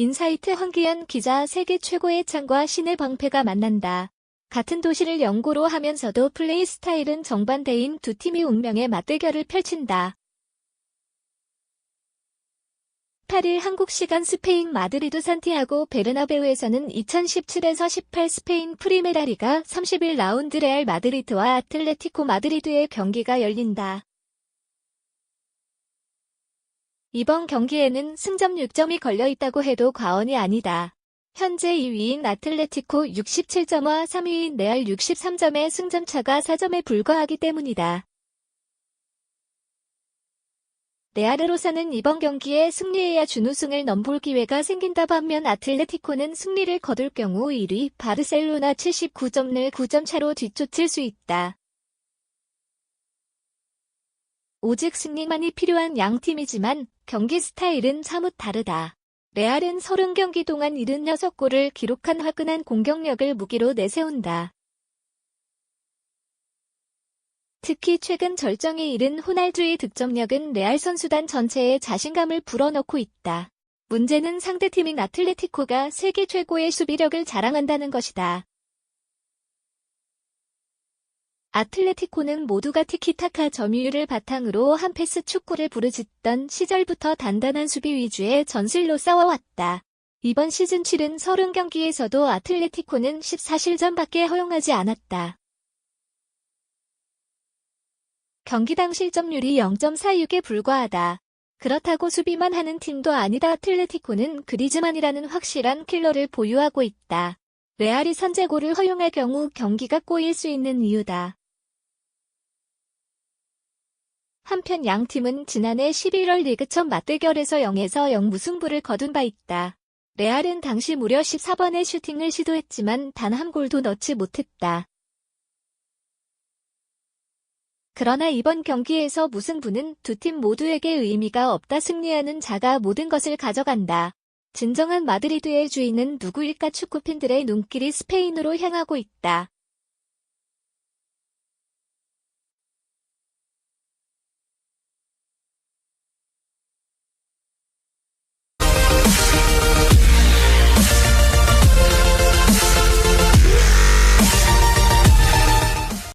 인사이트 황기현 기자 세계 최고의 창과 신의 방패가 만난다. 같은 도시를 연고로 하면서도 플레이 스타일은 정반대인 두 팀이 운명의 맞대결을 펼친다. 8일 한국 시간 스페인 마드리드 산티아고 베르나베우에서는 2017에서 18 스페인 프리메라리가 30일 라운드 레알 마드리드와 아틀레티코 마드리드의 경기가 열린다. 이번 경기에는 승점 6점이 걸려 있다고 해도 과언이 아니다. 현재 2위인 아틀레티코 67점과 3위인 레알 63점의 승점 차가 4점에 불과하기 때문이다. 레알로서는 이번 경기에 승리해야 준우승을 넘볼 기회가 생긴다 반면 아틀레티코는 승리를 거둘 경우 1위 바르셀로나 79점을 9점 차로 뒤쫓을 수 있다. 오직 승리만이 필요한 양 팀이지만 경기 스타일은 사뭇 다르다. 레알은 30경기 동안 76골을 기록한 화끈한 공격력을 무기로 내세운다. 특히 최근 절정에 이른 호날두의 득점력은 레알 선수단 전체에 자신감을 불어넣고 있다. 문제는 상대팀인 아틀레티코가 세계 최고의 수비력을 자랑한다는 것이다. 아틀레티코는 모두가 티키타카 점유율을 바탕으로 한 패스 축구를 부르짖던 시절부터 단단한 수비 위주의 전술로 싸워왔다. 이번 시즌 7은 30경기에서도 아틀레티코는 14실점밖에 허용하지 않았다. 경기당 실점률이 0.46에 불과하다. 그렇다고 수비만 하는 팀도 아니다. 아틀레티코는 그리즈만이라는 확실한 킬러를 보유하고 있다. 레알이 선제골을 허용할 경우 경기가 꼬일 수 있는 이유다. 한편 양 팀은 지난해 11월 리그 첫 맞대결에서 0에서 0 무승부를 거둔 바 있다. 레알은 당시 무려 14번의 슈팅을 시도했지만 단 한 골도 넣지 못했다. 그러나 이번 경기에서 무승부는 두 팀 모두에게 의미가 없다 승리하는 자가 모든 것을 가져간다. 진정한 마드리드의 주인은 누구일까 축구팬들의 눈길이 스페인으로 향하고 있다.